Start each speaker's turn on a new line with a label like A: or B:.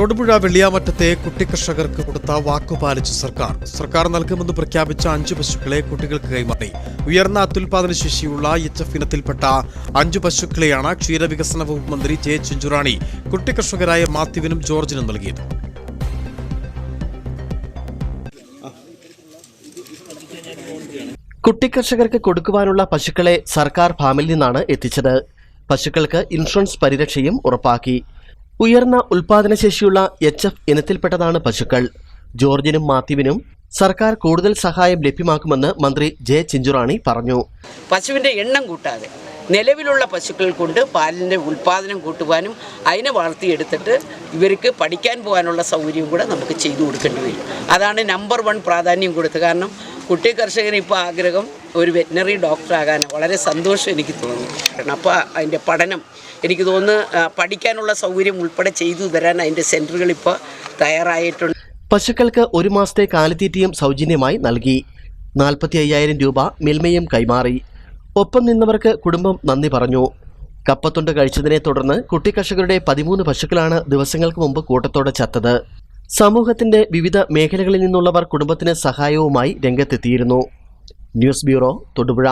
A: തൊടുപുഴ വെള്ളിയാമറ്റത്തെ കുട്ടിക്കർഷകർക്ക് കൊടുത്ത വാക്കുപാലിച്ച് സർക്കാർ. സർക്കാർ നൽകുമെന്ന് പ്രഖ്യാപിച്ച അഞ്ചു പശുക്കളെ കുട്ടികൾക്ക് കൈമാറി. ഉയർന്ന അത്യുൽപാദന ശേഷിയുള്ള എച്ച് എഫ് ഇനത്തിൽപ്പെട്ട അഞ്ചു പശുക്കളെയാണ് ക്ഷീരവികസന വകുപ്പ് മന്ത്രി ജെ ചിഞ്ചുറാണി കുട്ടിക്കർഷകരായ മാത്യുവിനും ജോർജിനും നൽകിയത്.
B: കുട്ടിക്കർഷകർക്ക് കൊടുക്കുവാനുള്ള പശുക്കളെ സർക്കാർ ഫാമിൽ നിന്നാണ് എത്തിച്ചത്. പശുക്കൾക്ക് ഇൻഷുറൻസ് പരിരക്ഷയും ഉറപ്പാക്കി. ഉയർന്ന ഉൽപാദനശേഷിയുള്ള എച്ച് എഫ് ഇനത്തിൽപ്പെട്ടതാണ് പശുക്കൾ. ജോർജിനും മാത്യുവിനും സർക്കാർ കൂടുതൽ സഹായം ലഭ്യമാക്കുമെന്ന് മന്ത്രി ജെ ചിഞ്ചുറാണി പറഞ്ഞു.
C: പശുവിന്റെ എണ്ണം കൂട്ടാതെ നിലവിലുള്ള പശുക്കൾ കൊണ്ട് പാലിന്റെ ഉൽപ്പാദനം കൂട്ടുവാനും അതിനെ വളർത്തിയെടുത്തിട്ട് ഇവർക്ക് പഠിക്കാൻ പോകാനുള്ള സൗകര്യവും കൂടെ നമുക്ക് ചെയ്തു കൊടുക്കേണ്ടി വരും. അതാണ് നമ്പർ വൺ പ്രാധാന്യം കൊടുത്ത് കാരണം കുട്ടി കർഷകന് ഇപ്പോൾ ആഗ്രഹം ഒരു വെറ്റിനറി ഡോക്ടറാകാൻ വളരെ സന്തോഷം എനിക്ക് തോന്നി കാരണം അപ്പോൾ അതിന്റെ പഠനം എനിക്ക് തോന്നുന്നു പഠിക്കാനുള്ള സൗകര്യം ഉൾപ്പെടെ ചെയ്തു തരാൻ അതിന്റെ സെന്ററുകൾ ഇപ്പോൾ തയ്യാറായിട്ടുണ്ട്.
B: പശുക്കൾക്ക് ഒരു മാസത്തെ കാലിത്തീറ്റയും സൗജന്യമായി നൽകി. നാൽപ്പത്തി അയ്യായിരം രൂപ മിൽമയും കൈമാറി. ഒപ്പം നിന്നവർക്ക് കുടുംബം നന്ദി പറഞ്ഞു. കപ്പത്തൊണ്ട് കഴിച്ചതിനെ തുടർന്ന് കുട്ടി കർഷകരുടെ പതിമൂന്ന് പശുക്കളാണ് ദിവസങ്ങൾക്ക് മുമ്പ് കൂട്ടത്തോടെ ചത്തത്. സമൂഹത്തിന്റെ വിവിധ മേഖലകളിൽ നിന്നുള്ളവർ കുടുംബത്തിന് സഹായവുമായി രംഗത്തെത്തിയിരുന്നു. News bureau Thodupuzha.